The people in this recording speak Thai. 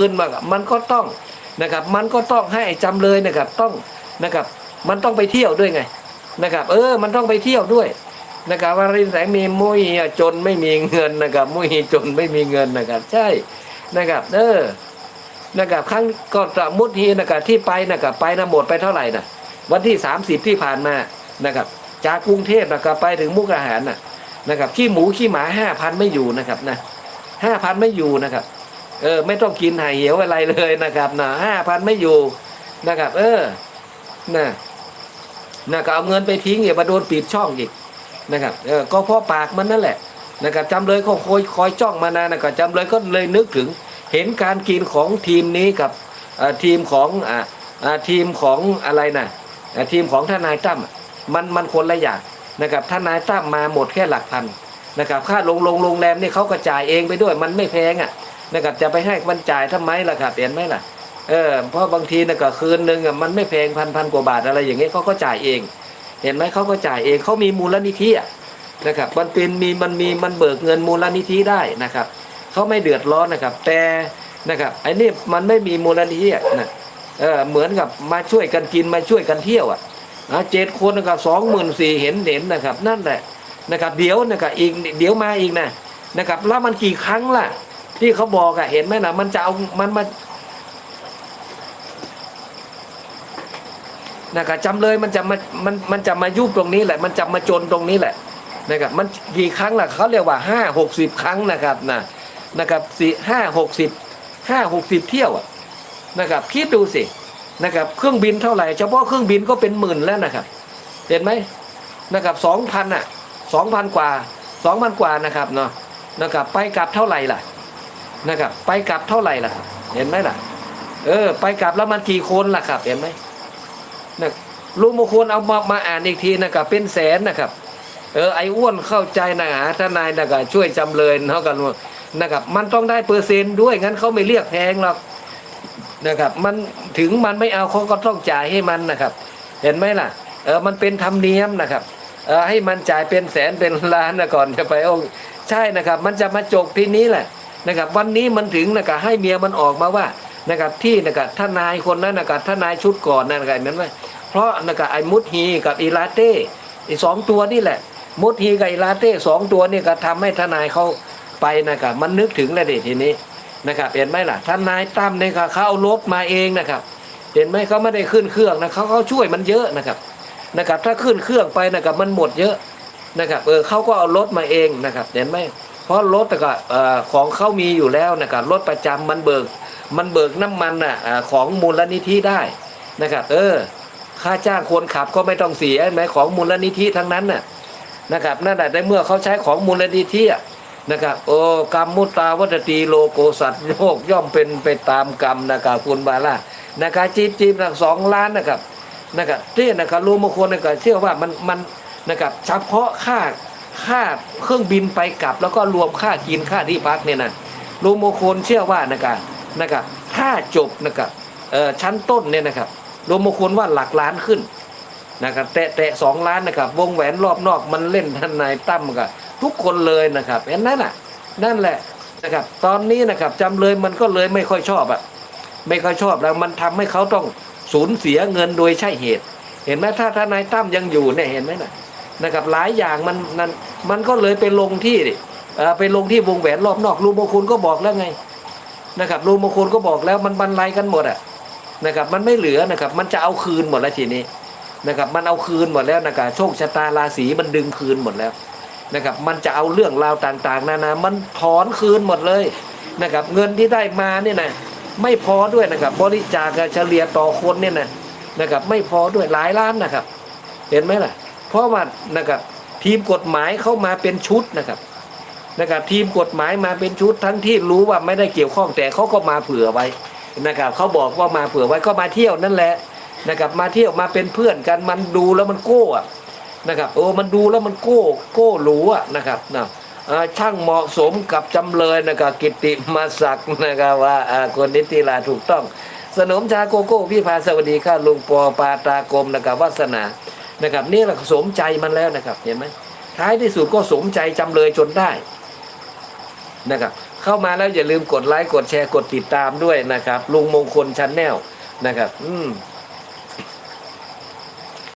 คืนมามันก็ต้องนะครับ มันก็ต้องให้จำเลยนะครับต้องนะครับ มันต้องไปเที่ยวด้วยไงนะครับ เออ มันต้องไปเที่ยวด้วยนะครับว่ารินแสงมีมุ้ยจนไม่มีเงินนะครับ มุ้ยจนไม่มีเงินนะครับ ใช่นะครับ เออนะครับครั้งก็สมมุติทีนะครับที่ไปนะครับไปนะหมดไปเท่าไหร่นะวันที่ 30 ที่ผ่านมานะครับ จากกรุงเทพนะครับไปถึงมุกดาหารนะนะครับขี้หมูขี้หมาห้าพันไม่อยู่นะครับนะห้าพันไม่อยู่นะครับ เออ ไม่ต้องกินหายเหี่ยวอะไรเลยนะครับนะห้าพันไม่อยู่นะครับ เออนะนะก็เอาเงินไปทิ้งอย่ามาโดนปิดช่องอีกนะครับเออก็เพราะปากมันนั่นแหละนะครับจำเลยก็คอยคอยจ้องมานานนะครับจำเลยก็เลยนึกถึง เห็นการกินของทีมนี้กับอ่อทีมของอ่าอ่าทีมของอะไรนะอ่าทีมของทนายตั้มมันมันคนละอย่างนะครับทนายตั้มมาหมดแค่หลักพันนะครับค่าลงลงโรงแรมนี่เขาก็จ่ายเองไปด้วยมันไม่แพงอะ นะครับจะไปให้มันจ่ายทำไมล่ะครับเห็นไหมล่ะเออเพราะบางทีนะก็คืนหนึ่งมันไม่แพงพันพันกว่าบาทอะไรอย่างเงี้ยเขาก็จ่ายเอง เห็นไหมเขาก็จ่ายเองเขามีมูลนิธิอะนะครับมันเป็นมีมันมีมันเบิกเงินมูลนิธิได้นะครับเขาไม่เดือดร้อนนะครับ แต่นะครับไอ้นี่มันไม่มีมูลนิธิอะนะเออเหมือนกับมาช่วยกันกินมาช่วยกันเที่ยวอะอะเจ็ดคนนะครับสองหมื่นสี่เห็นเห็นนะครับ นั่นแหละนะครับ เดี๋ยวนะครับอีกเดี๋ยวมาอีกนะนะครับแล้วมันกี่ครั้งล่ะ ที่เขาบอกอะเห็นไหมนะมันจะเอามันมานะครับจำเลยมันจะมามันมันจะมายุบตรงนี้แหละ มันจะมาจนตรงนี้แหละนะครับมันกี่ครั้งล่ะเขาเรียกว่าห้าหกสิบครั้งนะครับนะนะครับสี่ห้าหกสิบห้าหกสิบเที่ยวอะนะครับคิดดูสินะครับเครื่องบินเท่าไหร่เฉพาะเครื่องบินก็เป็นหมื่นแล้วนะครับ เห็นไหมนะครับสองพันอะสองพันกว่าสองพันกว่านะครับเนาะนะครับไปกลับเท่าไหร่ล่ะ นะครับ ไปกลับเท่าไหร่ล่ะครับ เห็นไหมล่ะ เออ ไปกลับแล้วมันกี่คนล่ะครับ เห็นไหมนะลุงมงคลเอามามาอ่านอีกทีนะครับ เป็นแสนนะครับ เออไอ้อ้วนเข้าใจนะหาทนายนะครับช่วยจำเลยเท่ากันว่านะครับ มันต้องได้เปอร์เซ็นต์ด้วยงั้นเขาไม่เรียกแพงหรอกนะครับ มันถึงมันไม่เอาเขาก็ต้องจ่ายให้มันนะครับ เห็นไหมล่ะ เออมันเป็นธรรมเนียมนะครับเออให้มันจ่ายเป็นแสนเป็นล้านนะก่อนจะไปเอาใช่นะครับ มันจะมาจบที่นี้แหละ นะครับวันนี้มันถึงนะครับให้เมียมันออกมาว่านะครับที่นะครับทนายคนนั้นนะครับทนายชุดก่อนนะครับเห็นไหมเพราะนะครับไอ้มุดฮีกับอีลาเต้อ้สองตัวนี่แหละ มุดฮีกับอีลาเต้สองตัวนี่ก็ทำให้ทนายเขาไปนะครับมันนึกถึงแล้วเด็ทีนี้นะครับเห็นไหมล่ะทนายตั้มเนี่ยเขาเอารถมาเองนะครับเห็นไหมเขาไม่ได้ขึ้นเครื่องนะเขาเขาช่วยมันเยอะนะครับนะครับถ้าขึ้นเครื่องไปนะครับมันหมดเยอะนะครับเออเขาก็เอารถมาเองนะครับเห็นไหม ราะรถแต่ก็ของเขามีอยู่แล้วนะครับรถประจำมันเบิก มันเบิกน้ำมันอะของมูลนิธิได้นะครับ เออ ค่าจ้างคนขับก็ไม่ต้องเสียไหมของมูลนิธิทั้งนั้นน่ะนะครับนั่นแหละได้เมื่อเขาใช้ของมูลนิธิอะนะครับโอ้กรรมมุตาวัตตีโลโกสัตว์โลกย่อมเป็นไปตามกรรมนะครับคุณบาล่านะครับจีบจีบนะสองล้านนะครับนะครับที่นะครับรู้มงคลนะครับเชื่อว่ามันมันนะครับเฉพาะค่า ค่าเครื่องบินไปกลับ แล้วก็รวมค่ากินค่าที่พักเนี่ยนะลุงมงคลเชื่อว่านะครับนะครับถ้าจบนะครับชั้นต้นเนี่ยนะครับลุงมงคลว่าหลักล้านขึ้นนะครับแตะแตะสองล้านนะครับ วงแหวนรอบนอกมันเล่นทนายตั้มกับทุกคนเลยนะครับเห็นนั่นน่ะนั่นแหละนะครับ ตอนนี้นะครับจำเลยมันก็เลยไม่ค่อยชอบอะไม่ค่อยชอบแล้วมันทำให้เขาต้องสูญเสียเงินโดยใช่เหตุ เห็นไหมถ้าทนายตั้มยังอยู่เนี่ยเห็นไหมน่ะ นะครับหลายอย่างมันมันมันก็เลยไปลงที่เอ่อไปลงที่วงแหวนรอบนอกลุงมงคลก็บอกแล้วไงนะครับลุงมงคลก็บอกแล้วมันบรรลัยกันหมดอะนะครับมันไม่เหลือนะครับมันจะเอาคืนหมดแล้วทีนี้นะครับมันเอาคืนหมดแล้วนะครับโชคชะตาราศีมันดึงคืนหมดแล้วนะครับมันจะเอาเรื่องราวต่างๆนานามันถอนคืนหมดเลยนะครับเงินที่ได้มาเนี่ยนะไม่พอด้วยนะครับบริจาคเฉลี่ยต่อคนเนี่ยนะนะครับไม่พอด้วยหลายล้านนะครับ เห็นไหมล่ะ เพราะว่านะครับทีมกฎหมายเข้ามาเป็นชุดนะครับนะครับทีมกฎหมายมาเป็นชุดทั้งที่รู้ว่าไม่ได้เกี่ยวข้องแต่เขาก็มาเผื่อไว้นะครับเขาบอกว่ามาเผื่อไว้ก็มาเที่ยวนั่นแหละนะครับมาเที่ยวมาเป็นเพื่อนกันมันดูแล้วมันโก้อะนะครับโอ้มันดูแล้วมันโก้โก้หรูอะนะครับนะเอ่อช่างเหมาะสมกับจำเลยนะครับกิตติมาศักนะครับว่าอ่าคนนิติลาถูกต้อง สนมชาโกโก้พี่พาสวัสดีค่ะลุงปอปาตากรมนะครับวาสนา นะครับนี่แหละสมใจมันแล้วนะครับเห็นไหมท้ายที่สุดก็สมใจจำเลยจนได้นะครับเข้ามาแล้วอย่าลืมกดไลค์กดแชร์กดติดตามด้วยนะครับ ลุงมงคลชันแนลนะครับ อืม